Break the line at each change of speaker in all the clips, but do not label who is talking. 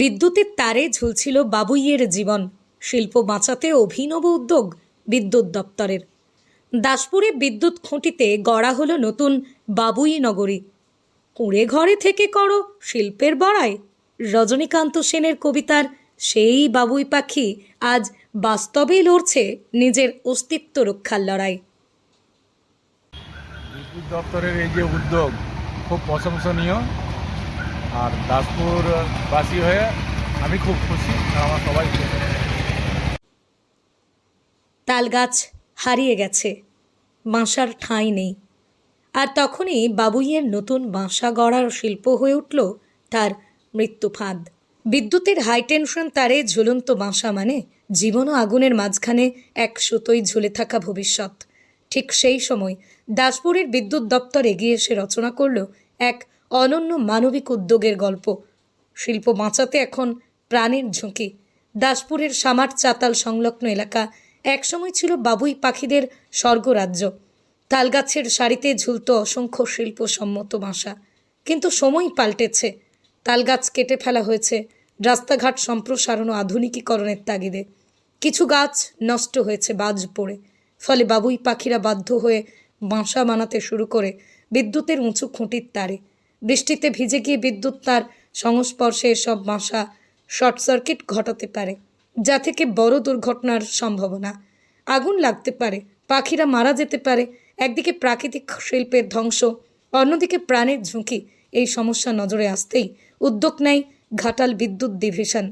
বিদ্যুতের তারে ঝুলছিল বাবুইয়ের জীবন, শিল্প বাঁচাতে অভিনব উদ্যোগ বিদ্যুৎ দপ্তরের। দাসপুরে বিদ্যুৎ খুঁটিতে গড়া হলো নতুন বাবুই নগরী। কুঁড়ে ঘরে থেকে করো শিল্পের বড়াই। রজনীকান্ত সেনের কবিতার সেই বাবুই পাখি আজ বাস্তবেই লড়ছে নিজের অস্তিত্ব রক্ষার লড়াই।
বিদ্যুৎ দপ্তরের এই যে উদ্যোগ খুব প্রশংসনীয়। আর দাসপুর বাসী হয়ে আমি খুব খুশি, আমার সবাই
তালগাছ হারিয়ে গেছে বাঁসার ঠাঁই নেই। আর তখনই বাবুইয়ের নতুন বাঁসা গড়ার শিল্প হয়ে উঠল তার মৃত্যু ফাঁদ। বিদ্যুতের হাইটেনশন তারে ঝুলন্ত বাঁসা মানে জীবন আগুনের মাঝখানে এক সুতোই ঝুলে থাকা ভবিষ্যৎ। ঠিক সেই সময় দাসপুরের বিদ্যুৎ দপ্তর এগিয়ে এসে রচনা করল এক অনন্য মানবিক উদ্যোগের গল্প। শিল্প বাঁচাতে এখন প্রাণের ঝুঁকি। দাসপুরের সামার চাতাল সংলগ্ন এলাকা একসময় ছিল বাবুই পাখিদের স্বর্গরাজ্য। তালগাছের সারিতে ঝুলত অসংখ্য শিল্পসম্মত বাসা। কিন্তু সময় পাল্টেছে। তালগাছ কেটে ফেলা হয়েছে। রাস্তাঘাট সম্প্রসারণ ও আধুনিকীকরণের তাগিদে। কিছু গাছ নষ্ট হয়েছে বাজ পড়ে। ফলে বাবুই পাখিরা বাধ্য হয়ে বাসা বানাতে শুরু করে বিদ্যুতের উঁচু খুঁটির তারে। বৃষ্টিতে ভিজে গিয়ে বিদ্যুৎ তার সংস্পর্শে এসব বাসা শর্ট সার্কিট ঘটাতে পারে, যা থেকে বড় দুর্ঘটনার সম্ভাবনা। আগুন লাগতে পারে, পাখিরা মারা যেতে পারে, একদিকে প্রাকৃতিক শিল্পের ধ্বংস, অন্যদিকে প্রাণের ঝুঁকি। এই সমস্যা নজরে আসতেই উদ্যোগ নেয় ঘাটাল বিদ্যুৎ ডিভিশন।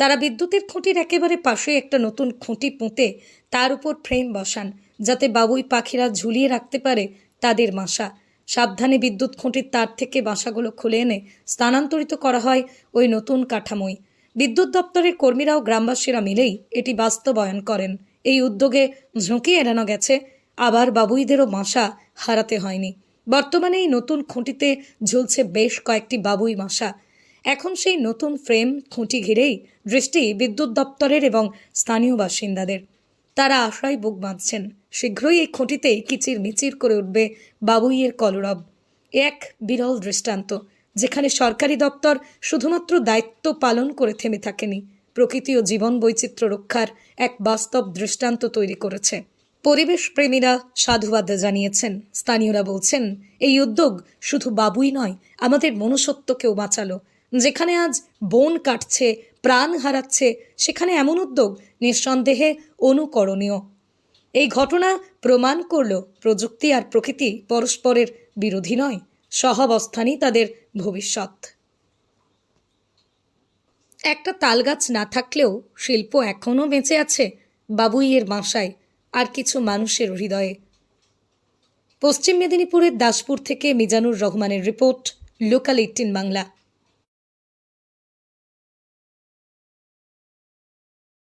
তারা বিদ্যুতের খুঁটির একেবারে পাশে একটা নতুন খুঁটি পুঁতে তার উপর ফ্রেম বসান, যাতে বাবুই পাখিরা ঝুলিয়ে রাখতে পারে তাদের বাসা সাবধানে বিদ্যুৎ খুঁটির তার থেকে বাসাগুলো খুলে এনে স্থানান্তরিত করা হয় ওই নতুন কাঠামোয়। বিদ্যুৎ দপ্তরের কর্মীরাও গ্রামবাসীরা মিলেই এটি বাস্তবায়ন করেন। এই উদ্যোগে ঝুঁকি এড়ানো গেছে। আবার বাবুইদেরও বাসা হারাতে হয়নি। বর্তমানে এই নতুন খুঁটিতে ঝুলছে বেশ কয়েকটি বাবুই বাসা এখন সেই নতুন ফ্রেম খুঁটি ঘিরেই দৃষ্টি বিদ্যুৎ দপ্তরের এবং স্থানীয় বাসিন্দাদের। তারা আশায় বুক বাঁধছেন। শীঘ্রই এই খুঁটিতেই কিচির মিচির করে উঠবে বাবুইয়ের কলরব। এক বিরল দৃষ্টান্ত, যেখানে সরকারি দপ্তর শুধুমাত্র দায়িত্ব পালন করে থেমে থাকেনি, প্রকৃতি ও জীবন বৈচিত্র্য রক্ষার এক বাস্তব দৃষ্টান্ত তৈরি করেছে। পরিবেশ প্রেমীরা সাধুবাদ জানিয়েছেন। স্থানীয়রা বলছেন, এই উদ্যোগ শুধু বাবুই নয়, আমাদের মনুষ্যত্বকেও বাঁচালো। যেখানে আজ বন কাটছে প্রাণ হারাচ্ছে, সেখানে এমন উদ্যোগ নিঃসন্দেহে অনুকরণীয়। এই ঘটনা প্রমাণ করল প্রযুক্তি আর প্রকৃতি পরস্পরের বিরোধী নয়, সহাবস্থানই তাদের ভবিষ্যৎ। একটা তালগাছ না থাকলেও শিল্প এখনও বেঁচে আছে বাবুইয়ের বাসায় আর কিছু মানুষের হৃদয়ে। পশ্চিম মেদিনীপুরের দাসপুর থেকে মিজানুর রহমানের রিপোর্ট, লোকাল এইটিন বাংলা।